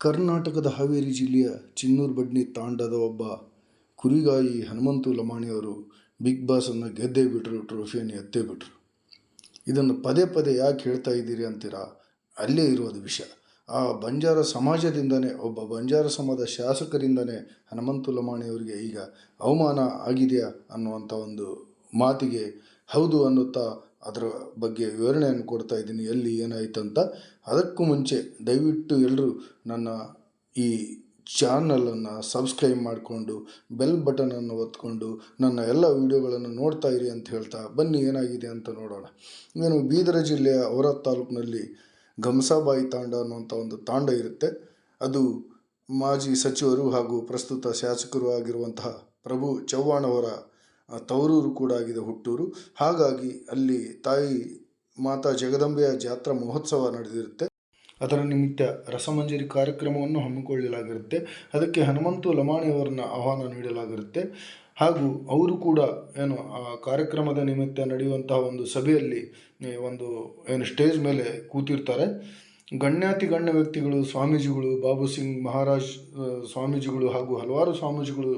ಕರ್ನಾಟಕದ ಹಾವೇರಿ ಜಿಲ್ಲೆಯ ಚಿನ್ನೂರು ಬಡ್ನಿ ತಾಂಡದ ಒಬ್ಬ ಕುರಿಗಾಯಿ ಹನುಮಂತು ಲಮಾಣಿಯವರು ಬಿಗ್ ಬಾಸನ್ನು ಗೆದ್ದೇ ಬಿಟ್ಟರು ಟ್ರೋಫಿಯನ್ನು ಎತ್ತೇ ಬಿಟ್ಟರು ಇದನ್ನು ಪದೇ ಪದೇ ಯಾಕೆ ಹೇಳ್ತಾ ಇದ್ದೀರಿ ಅಂತೀರಾ? ಅಲ್ಲೇ ಇರೋದು ವಿಷಯ. ಆ ಬಂಜಾರ ಸಮಾಜದಿಂದನೇ, ಒಬ್ಬ ಬಂಜಾರ ಸಮಾಜದ ಶಾಸಕರಿಂದನೇ ಹನುಮಂತು ಲಮಾಣಿಯವರಿಗೆ ಈಗ ಅವಮಾನ ಆಗಿದೆಯಾ ಅನ್ನುವಂಥ ಒಂದು ಮಾತಿಗೆ ಹೌದು ಅನ್ನುತ್ತಾ ಅದರ ಬಗ್ಗೆ ವಿವರಣೆಯನ್ನು ಕೊಡ್ತಾ ಇದ್ದೀನಿ. ಎಲ್ಲಿ ಏನಾಯಿತು ಅಂತ ಅದಕ್ಕೂ ಮುಂಚೆ ದಯವಿಟ್ಟು ಎಲ್ಲರೂ ನನ್ನ ಈ ಚಾನಲನ್ನು ಸಬ್ಸ್ಕ್ರೈಬ್ ಮಾಡಿಕೊಂಡು ಬೆಲ್ ಬಟನನ್ನು ಒತ್ಕೊಂಡು, ನನ್ನ ಎಲ್ಲ ವೀಡಿಯೋಗಳನ್ನು ನೋಡ್ತಾ ಇರಿ ಅಂತ ಹೇಳ್ತಾ ಬನ್ನಿ. ಏನಾಗಿದೆ ಅಂತ ನೋಡೋಣ. ಏನು ಬೀದರ ಜಿಲ್ಲೆಯ ಔರಾದ್ ತಾಲೂಕಿನಲ್ಲಿ ಗಮಸಾಬಾಯಿ ತಾಂಡ ಅನ್ನುವಂಥ ಒಂದು ತಾಂಡ ಇರುತ್ತೆ. ಅದು ಮಾಜಿ ಸಚಿವರು ಹಾಗೂ ಪ್ರಸ್ತುತ ಶಾಸಕರು ಆಗಿರುವಂತಹ ಪ್ರಭು ಚವ್ಹಾಣ್ ಅವರ ತವರೂರು ಕೂಡ ಆಗಿದೆ ಹುಟ್ಟೂರು. ಹಾಗಾಗಿ ಅಲ್ಲಿ ತಾಯಿ ಮಾತಾ ಜಗದಂಬೆಯ ಜಾತ್ರಾ ಮಹೋತ್ಸವ ನಡೆದಿರುತ್ತೆ. ಅದರ ನಿಮಿತ್ತ ರಸಮಂಜರಿ ಕಾರ್ಯಕ್ರಮವನ್ನು ಹಮ್ಮಿಕೊಳ್ಳಲಾಗಿರುತ್ತೆ. ಅದಕ್ಕೆ ಹನುಮಂತು ಲಮಾಣಿಯವರನ್ನ ಆಹ್ವಾನ ನೀಡಲಾಗಿರುತ್ತೆ. ಹಾಗೂ ಅವರು ಕೂಡ ಏನು, ಆ ಕಾರ್ಯಕ್ರಮದ ನಿಮಿತ್ತ ನಡೆಯುವಂತಹ ಒಂದು ಸಭೆಯಲ್ಲಿ, ಒಂದು ಏನು, ಸ್ಟೇಜ್ ಮೇಲೆ ಕೂತಿರ್ತಾರೆ. ಗಣ್ಯಾತಿ ಗಣ್ಯ ವ್ಯಕ್ತಿಗಳು, ಸ್ವಾಮೀಜಿಗಳು, ಬಾಬು ಸಿಂಗ್ ಮಹಾರಾಜ್ ಸ್ವಾಮೀಜಿಗಳು ಹಾಗೂ ಹಲವಾರು ಸ್ವಾಮೀಜಿಗಳು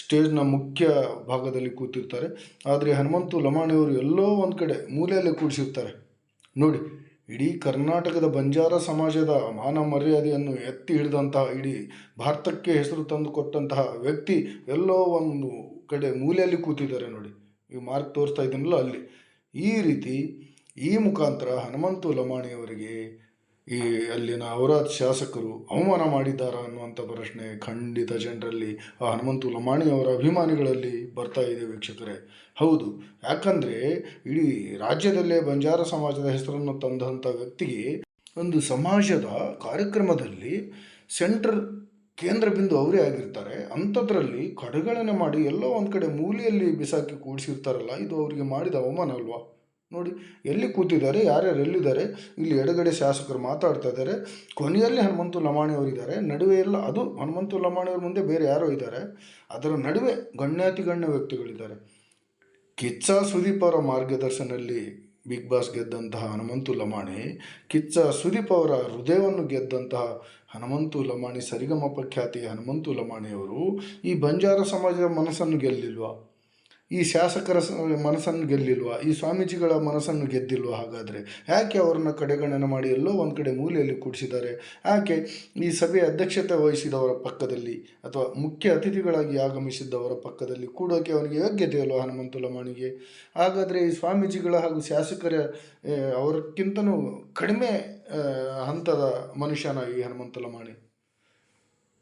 ಸ್ಟೇಜ್ನ ಮುಖ್ಯ ಭಾಗದಲ್ಲಿ ಕೂತಿರ್ತಾರೆ. ಆದರೆ ಹನುಮಂತು ಲಮಾಣಿಯವರು ಎಲ್ಲೋ ಒಂದು ಕಡೆ ಮೂಲೆಯಲ್ಲಿ ಕೂಡಿಸಿರ್ತಾರೆ. ನೋಡಿ, ಇಡೀ ಕರ್ನಾಟಕದ ಬಂಜಾರ ಸಮಾಜದ ಮಾನ ಮರ್ಯಾದೆಯನ್ನು ಎತ್ತಿ ಹಿಡಿದಂತಹ, ಇಡೀ ಭಾರತಕ್ಕೆ ಹೆಸರು ತಂದು ಕೊಟ್ಟಂತಹ ವ್ಯಕ್ತಿ ಎಲ್ಲೋ ಒಂದು ಕಡೆ ಮೂಲೆಯಲ್ಲಿ ಕೂತಿದ್ದಾರೆ ನೋಡಿ. ಈ ಮಾರ್ಕ್ ತೋರಿಸ್ತಾ ಇದ್ದೀನಲ್ಲ ಅಲ್ಲಿ. ಈ ರೀತಿ ಈ ಮುಖಾಂತರ ಹನುಮಂತು ಲಮಾಣಿಯವರಿಗೆ ಈ ಅಲ್ಲಿನ ಔರಾದ್ ಶಾಸಕರು ಅವಮಾನ ಮಾಡಿದ್ದಾರಾ ಅನ್ನುವಂಥ ಪ್ರಶ್ನೆ ಖಂಡಿತ ಜನರಲ್ಲಿ ಆ ಹನುಮಂತು ಲಮಾಣಿಯವರ ಅಭಿಮಾನಿಗಳಲ್ಲಿ ಬರ್ತಾ ಇದೆ ವೀಕ್ಷಕರೇ. ಹೌದು, ಯಾಕಂದರೆ ಇಡೀ ರಾಜ್ಯದಲ್ಲೇ ಬಂಜಾರ ಸಮಾಜದ ಹೆಸರನ್ನು ತಂದಂಥ ವ್ಯಕ್ತಿಗೆ ಒಂದು ಸಮಾಜದ ಕಾರ್ಯಕ್ರಮದಲ್ಲಿ ಸೆಂಟ್ರ್ ಕೇಂದ್ರ ಬಿಂದು ಅವರೇ ಆಗಿರ್ತಾರೆ. ಅಂಥದ್ರಲ್ಲಿ ಕಡೆಗಣನೆ ಮಾಡಿ ಎಲ್ಲೋ ಒಂದು ಕಡೆ ಮೂಲೆಯಲ್ಲಿ ಬಿಸಾಕಿ ಕೂಡಿಸಿರ್ತಾರಲ್ಲ, ಇದು ಅವರಿಗೆ ಮಾಡಿದ ಅವಮಾನ ಅಲ್ವಾ? ನೋಡಿ, ಎಲ್ಲಿ ಕೂತಿದ್ದಾರೆ, ಯಾರ್ಯಾರು ಎಲ್ಲಿದ್ದಾರೆ, ಇಲ್ಲಿ ಎಡಗಡೆ ಶಾಸಕರು ಮಾತಾಡ್ತಾ ಇದ್ದಾರೆ. ಕೊನೆಯಲ್ಲಿ ಹನುಮಂತು ಲಮಾಣಿ ಅವರಿದ್ದಾರೆ. ನಡುವೆ ಎಲ್ಲ, ಅದು ಹನುಮಂತು ಲಮಾಣಿ ಅವ್ರ ಮುಂದೆ ಬೇರೆ ಯಾರೋ ಇದ್ದಾರೆ. ಅದರ ನಡುವೆ ಗಣ್ಯಾತಿ ಗಣ್ಯ ವ್ಯಕ್ತಿಗಳಿದ್ದಾರೆ. ಕಿಚ್ಚ ಸುದೀಪ್ ಅವರ ಮಾರ್ಗದರ್ಶನದಲ್ಲಿ ಬಿಗ್ ಬಾಸ್ ಗೆದ್ದಂತಹ ಹನುಮಂತು ಲಮಾಣಿ, ಕಿಚ್ಚ ಸುದೀಪ್ ಅವರ ಹೃದಯವನ್ನು ಗೆದ್ದಂತಹ ಹನುಮಂತು ಲಮಾಣಿ, ಸರಿಗಮಪ ಖ್ಯಾತಿಯ ಹನುಮಂತು ಲಮಾಣಿಯವರು ಈ ಬಂಜಾರ ಸಮಾಜದ ಮನಸ್ಸನ್ನು ಗೆಲ್ಲಿಲ್ವಾ? ಈ ಶಾಸಕರ ಸ- ಮನಸ್ಸನ್ನು ಗೆಲ್ಲಿಲ್ವಾ? ಈ ಸ್ವಾಮೀಜಿಗಳ ಮನಸ್ಸನ್ನು ಗೆದ್ದಿಲ್ವಾ ಹಾಗಾದರೆ? ಯಾಕೆ ಅವರನ್ನು ಕಡೆಗಣನೆ ಮಾಡಿ ಎಲ್ಲೋ ಒಂದು ಕಡೆ ಮೂಲೆಯಲ್ಲಿ ಕೂಡಿಸಿದ್ದಾರೆ? ಯಾಕೆ ಈ ಸಭೆಯ ಅಧ್ಯಕ್ಷತೆ ವಹಿಸಿದವರ ಪಕ್ಕದಲ್ಲಿ ಅಥವಾ ಮುಖ್ಯ ಅತಿಥಿಗಳಾಗಿ ಆಗಮಿಸಿದ್ದವರ ಪಕ್ಕದಲ್ಲಿ ಕೂಡೋಕೆ ಅವನಿಗೆ ಯೋಗ್ಯತೆ ಅಲ್ವಾ ಹನುಮಂತು ಲಮಾಣಿಗೆ? ಹಾಗಾದರೆ ಈ ಸ್ವಾಮೀಜಿಗಳ ಹಾಗೂ ಶಾಸಕರ ಅವರಕ್ಕಿಂತನೂ ಕಡಿಮೆ ಹಂತದ ಮನುಷ್ಯನ ಈ ಲಮಾಣಿ.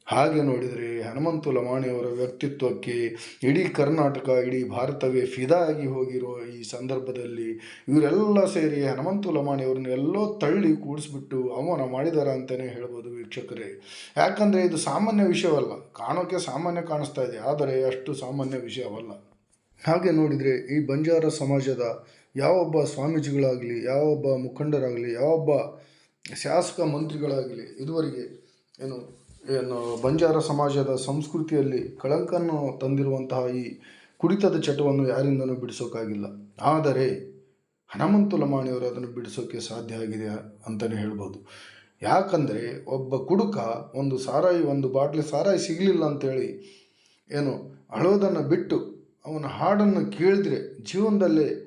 ಹಾಗೆ ನೋಡಿದರೆ ಹನುಮಂತು ಲಮಾಣಿಯವರ ವ್ಯಕ್ತಿತ್ವಕ್ಕೆ ಇಡೀ ಕರ್ನಾಟಕ, ಇಡೀ ಭಾರತವೇ ಫಿದಾ ಆಗಿ ಹೋಗಿರೋ ಈ ಸಂದರ್ಭದಲ್ಲಿ ಇವರೆಲ್ಲ ಸೇರಿ ಹನುಮಂತು ಲಮಾಣಿಯವ್ರನ್ನ ಎಲ್ಲೋ ತಳ್ಳಿ ಕೂಡಿಸ್ಬಿಟ್ಟು ಅವಮಾನ ಮಾಡಿದಾರ ಅಂತಲೇ ಹೇಳ್ಬೋದು ವೀಕ್ಷಕರೇ. ಯಾಕಂದರೆ ಇದು ಸಾಮಾನ್ಯ ವಿಷಯವಲ್ಲ. ಕಾಣೋಕ್ಕೆ ಸಾಮಾನ್ಯ ಕಾಣಿಸ್ತಾ ಇದೆ. ಆದರೆ ಅಷ್ಟು ಸಾಮಾನ್ಯ ವಿಷಯವಲ್ಲ. ಹಾಗೆ ನೋಡಿದರೆ ಈ ಬಂಜಾರ ಸಮಾಜದ ಯಾವೊಬ್ಬ ಸ್ವಾಮೀಜಿಗಳಾಗಲಿ, ಯಾವೊಬ್ಬ ಮುಖಂಡರಾಗಲಿ, ಯಾವೊಬ್ಬ ಶಾಸಕ ಮಂತ್ರಿಗಳಾಗಲಿ ಇದುವರೆಗೆ ಏನು ಏನು ಬಂಜಾರ ಸಮಾಜದ ಸಂಸ್ಕೃತಿಯಲ್ಲಿ ಕಳಂಕನ್ನು ತಂದಿರುವಂತಹ ಈ ಕುಡಿತದ ಚಟವನ್ನು ಯಾರಿಂದನೂ ಬಿಡಿಸೋಕ್ಕಾಗಿಲ್ಲ ಆದರೆ ಹನುಮಂತು ಲಮಾಣಿಯವರು ಅದನ್ನು ಬಿಡಿಸೋಕ್ಕೆ ಸಾಧ್ಯ ಆಗಿದೆ ಅಂತಲೇ ಹೇಳ್ಬೋದು. ಯಾಕಂದರೆ ಒಬ್ಬ ಕುಡುಕ ಒಂದು ಸಾರಾಯಿ, ಒಂದು ಬಾಟ್ಲಿ ಸಾರಾಯಿ ಸಿಗಲಿಲ್ಲ ಅಂತೇಳಿ ಏನು ಅಳೋದನ್ನು ಬಿಟ್ಟು ಅವನ ಹಾಡನ್ನು ಕೇಳಿದ್ರೆ ಜೀವನದಲ್ಲೇ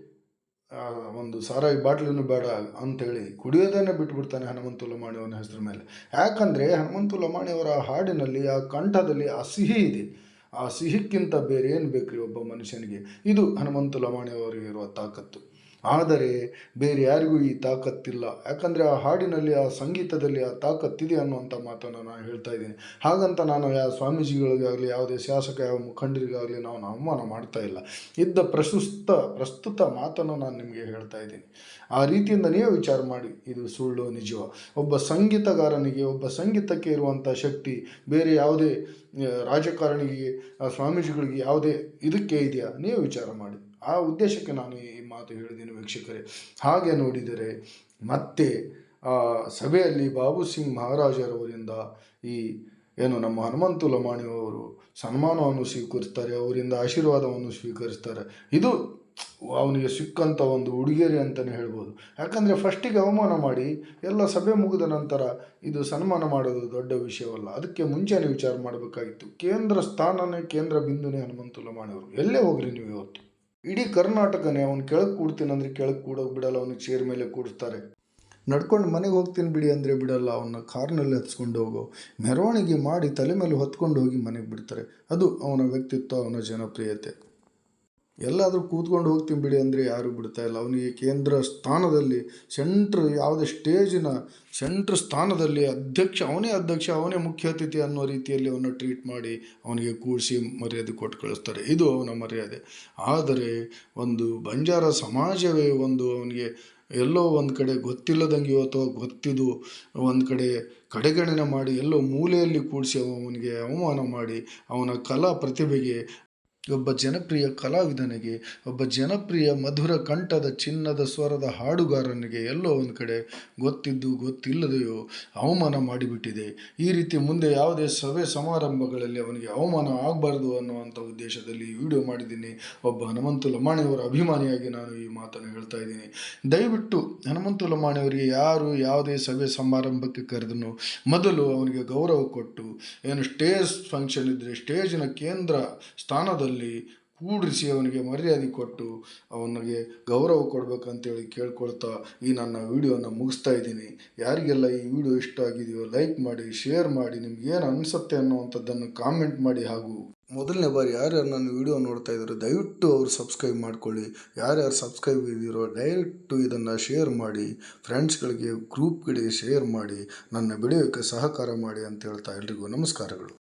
ಒಂದು ಸಾರಾಯಿ ಬಾಟ್ಲಿನೂ ಬೇಡ ಅಂಥೇಳಿ ಕುಡಿಯೋದನ್ನೇ ಬಿಟ್ಬಿಡ್ತಾನೆ ಹನುಮಂತು ಲಮಾಣಿಯವನ ಹೆಸರು ಮೇಲೆ. ಯಾಕಂದರೆ ಹನುಮಂತು ಲಮಾಣಿಯವರ ಹಾಡಿನಲ್ಲಿ, ಆ ಕಂಠದಲ್ಲಿ ಆ ಸಿಹಿ ಇದೆ. ಆ ಸಿಹಿಕ್ಕಿಂತ ಬೇರೆ ಏನು ಬೇಕ್ರಿ ಒಬ್ಬ ಮನುಷ್ಯನಿಗೆ? ಇದು ಹನುಮಂತು ಲಮಾಣಿಯವರಿಗೆ ಇರುವ ತಾಕತ್ತು. ಆದರೆ ಬೇರೆ ಯಾರಿಗೂ ಈ ತಾಕತ್ತಿಲ್ಲ. ಯಾಕಂದರೆ ಆ ಹಾಡಿನಲ್ಲಿ, ಆ ಸಂಗೀತದಲ್ಲಿ ಆ ತಾಕತ್ತಿದೆ ಅನ್ನುವಂಥ ಮಾತನ್ನು ನಾನು ಹೇಳ್ತಾ ಇದ್ದೀನಿ. ಹಾಗಂತ ನಾನು ಯಾವ ಸ್ವಾಮೀಜಿಗಳಿಗಾಗಲಿ, ಯಾವುದೇ ಶಾಸಕ, ಯಾವ ಮುಖಂಡರಿಗಾಗಲಿ ನಾವು ಅವಮಾನ ಮಾಡ್ತಾ ಇಲ್ಲ. ಇದ್ದ ಪ್ರಶಸ್ತ, ಪ್ರಸ್ತುತ ಮಾತನ್ನು ನಾನು ನಿಮಗೆ ಹೇಳ್ತಾ ಇದ್ದೀನಿ. ಆ ರೀತಿಯಿಂದ ನೀವು ವಿಚಾರ ಮಾಡಿ. ಇದು ಸುಳ್ಳು, ನಿಜವ. ಒಬ್ಬ ಸಂಗೀತಗಾರನಿಗೆ, ಒಬ್ಬ ಸಂಗೀತಕ್ಕೆ ಇರುವಂಥ ಶಕ್ತಿ ಬೇರೆ ಯಾವುದೇ, ರಾಜಕಾರಣಿಗೆ ಸ್ವಾಮೀಜಿಗಳಿಗೆ ಯಾವುದೇ ಇದಕ್ಕೆ ಇದೆಯಾ? ನೀವು ವಿಚಾರ ಮಾಡಿ. ಆ ಉದ್ದೇಶಕ್ಕೆ ನಾನು ಈ ಮಾತು ಹೇಳಿದ್ದೀನಿ ವೀಕ್ಷಕರೇ. ಹಾಗೆ ನೋಡಿದರೆ ಮತ್ತೆ, ಆ, ಸಭೆಯಲ್ಲಿ ಬಾಬು ಸಿಂಗ್ ಮಹಾರಾಜರವರಿಂದ ಈ, ಏನು ನಮ್ಮ ಹನುಮಂತು ಲಮಾಣಿಯವರು ಸನ್ಮಾನವನ್ನು ಸ್ವೀಕರಿಸ್ತಾರೆ, ಅವರಿಂದ ಆಶೀರ್ವಾದವನ್ನು ಸ್ವೀಕರಿಸ್ತಾರೆ. ಇದು ಅವನಿಗೆ ಸಿಕ್ಕಂಥ ಒಂದು ಉಡುಗೊರೆ ಅಂತಲೇ ಹೇಳ್ಬೋದು. ಯಾಕಂದರೆ ಫಸ್ಟಿಗೆ ಅವಮಾನ ಮಾಡಿ, ಎಲ್ಲ ಸಭೆ ಮುಗಿದ ನಂತರ ಇದು ಸನ್ಮಾನ ಮಾಡೋದು ದೊಡ್ಡ ವಿಷಯವಲ್ಲ. ಅದಕ್ಕೆ ಮುಂಚೆನೇ ವಿಚಾರ ಮಾಡಬೇಕಾಗಿತ್ತು. ಕೇಂದ್ರ ಸ್ಥಾನನೇ ಕೇಂದ್ರ ಬಿಂದುನೇ ಹನುಮಂತು ಲಮಾಣಿಯವರು ಎಲ್ಲೇ ಹೋಗ್ರಿ ನೀವು ಇವತ್ತು? ಇಡೀ ಕರ್ನಾಟಕನೇ ಅವ್ನು ಕೆಳಗೆ ಕೂಡ್ತೀನಿ ಅಂದರೆ ಕೆಳಗೆ ಕೂಡೋಕೆ ಬಿಡಲ್ಲ, ಅವನು ಚೇರ್ ಮೇಲೆ ಕೂಡಿಸ್ತಾರೆ. ನಡ್ಕೊಂಡು ಮನೆಗೆ ಹೋಗ್ತೀನಿ ಬಿಡಿ ಅಂದರೆ ಬಿಡಲ್ಲ ಅವನ್ನ ಕಾರ್ನಲ್ಲಿ ಹತ್ಸ್ಕೊಂಡು ಹೋಗೋ. ಮೆರವಣಿಗೆ ಮಾಡಿ ತಲೆ ಮೇಲೆ ಹೊತ್ಕೊಂಡು ಹೋಗಿ ಮನೆಗೆ ಬಿಡ್ತಾರೆ. ಅದು ಅವನ ವ್ಯಕ್ತಿತ್ವ, ಅವನ ಜನಪ್ರಿಯತೆ. ಎಲ್ಲಾದರೂ ಕೂತ್ಕೊಂಡು ಹೋಗ್ತೀನಿ ಬಿಡಿ ಅಂದರೆ ಯಾರೂ ಬಿಡ್ತಾ ಇಲ್ಲ. ಅವನಿಗೆ ಕೇಂದ್ರ ಸ್ಥಾನದಲ್ಲಿ ಸೆಂಟ್ರ್ ಯಾವುದೇ ಸ್ಟೇಜಿನ ಸೆಂಟ್ರ್ ಸ್ಥಾನದಲ್ಲಿ ಅಧ್ಯಕ್ಷ, ಅವನೇ ಅಧ್ಯಕ್ಷ, ಅವನೇ ಮುಖ್ಯ ಅತಿಥಿ ಅನ್ನೋ ರೀತಿಯಲ್ಲಿ ಅವನ್ನ ಟ್ರೀಟ್ ಮಾಡಿ ಅವನಿಗೆ ಕೂಡಿಸಿ ಮರ್ಯಾದೆ ಕೊಟ್ಟು ಕಳಿಸ್ತಾರೆ. ಇದು ಅವನ ಮರ್ಯಾದೆ. ಆದರೆ ಒಂದು ಬಂಜಾರ ಸಮಾಜವೇ ಒಂದು ಅವನಿಗೆ ಎಲ್ಲೋ ಒಂದು ಕಡೆ ಗೊತ್ತಿಲ್ಲದಂಗೆ ಅಥವಾ ಗೊತ್ತಿದ್ದು ಒಂದು ಕಡೆ ಕಡೆಗಣನೆ ಮಾಡಿ ಎಲ್ಲೋ ಮೂಲೆಯಲ್ಲಿ ಕೂಡಿಸಿ ಅವನಿಗೆ ಅವಮಾನ ಮಾಡಿ ಅವನ ಕಲಾ ಪ್ರತಿಭೆಗೆ ಒಬ್ಬ ಜನಪ್ರಿಯ ಕಲಾವಿದನಿಗೆ, ಒಬ್ಬ ಜನಪ್ರಿಯ ಮಧುರ ಕಂಠದ ಚಿನ್ನದ ಸ್ವರದ ಹಾಡುಗಾರನಿಗೆ ಎಲ್ಲೋ ಒಂದು ಕಡೆ ಗೊತ್ತಿದ್ದು ಗೊತ್ತಿಲ್ಲದೆಯೋ ಅವಮಾನ ಮಾಡಿಬಿಟ್ಟಿದೆ. ಈ ರೀತಿ ಮುಂದೆ ಯಾವುದೇ ಸಭೆ ಸಮಾರಂಭಗಳಲ್ಲಿ ಅವನಿಗೆ ಅವಮಾನ ಆಗಬಾರ್ದು ಅನ್ನುವಂಥ ಉದ್ದೇಶದಲ್ಲಿ ವಿಡಿಯೋ ಮಾಡಿದ್ದೀನಿ. ಒಬ್ಬ ಹನುಮಂತು ಲಮಾಣಿಯವರ ಅಭಿಮಾನಿಯಾಗಿ ನಾನು ಈ ಮಾತನ್ನು ಹೇಳ್ತಾ ಇದ್ದೀನಿ. ದಯವಿಟ್ಟು ಹನುಮಂತು ಲಮಾಣಿಯವರಿಗೆ ಯಾರು ಯಾವುದೇ ಸಭೆ ಸಮಾರಂಭಕ್ಕೆ ಕರೆದನು, ಮೊದಲು ಅವನಿಗೆ ಗೌರವ ಕೊಟ್ಟು, ಏನು ಸ್ಟೇಜ್ ಫಂಕ್ಷನ್ ಇದ್ದರೆ ಸ್ಟೇಜಿನ ಕೇಂದ್ರ ಸ್ಥಾನದಲ್ಲಿ ಕೂಡಿಸಿ ಅವನಿಗೆ ಮರ್ಯಾದೆ ಕೊಟ್ಟು ಅವನಿಗೆ ಗೌರವ ಕೊಡಬೇಕಂತೇಳಿ ಕೇಳ್ಕೊಳ್ತಾ ಈ ನನ್ನ ವಿಡಿಯೋನ ಮುಗಿಸ್ತಾ ಇದ್ದೀನಿ. ಯಾರಿಗೆಲ್ಲ ಈ ವಿಡಿಯೋ ಇಷ್ಟ ಆಗಿದೆಯೋ ಲೈಕ್ ಮಾಡಿ, ಶೇರ್ ಮಾಡಿ, ನಿಮ್ಗೆ ಏನು ಅನಿಸುತ್ತೆ ಅನ್ನುವಂಥದ್ದನ್ನು ಕಾಮೆಂಟ್ ಮಾಡಿ ಹಾಗೂ ಮೊದಲನೇ ಬಾರಿ ಯಾರ್ಯಾರು ನನ್ನ ವಿಡಿಯೋ ನೋಡ್ತಾ ಇದ್ದಾರೆ, ದಯವಿಟ್ಟು ಅವರು ಸಬ್ಸ್ಕ್ರೈಬ್ ಮಾಡ್ಕೊಳ್ಳಿ. ಯಾರ್ಯಾರು ಸಬ್ಸ್ಕ್ರೈಬ್ ಇದ್ದೀರೋ ಡೈರೆಕ್ಟು ಇದನ್ನು ಶೇರ್ ಮಾಡಿ, ಫ್ರೆಂಡ್ಸ್ಗಳಿಗೆ, ಗ್ರೂಪ್ಗಳಿಗೆ ಶೇರ್ ಮಾಡಿ, ನನ್ನ ಬೆಳೆಯೋಕ್ಕೆ ಸಹಕಾರ ಮಾಡಿ ಅಂತ ಹೇಳ್ತಾ ಎಲ್ರಿಗೂ ನಮಸ್ಕಾರಗಳು.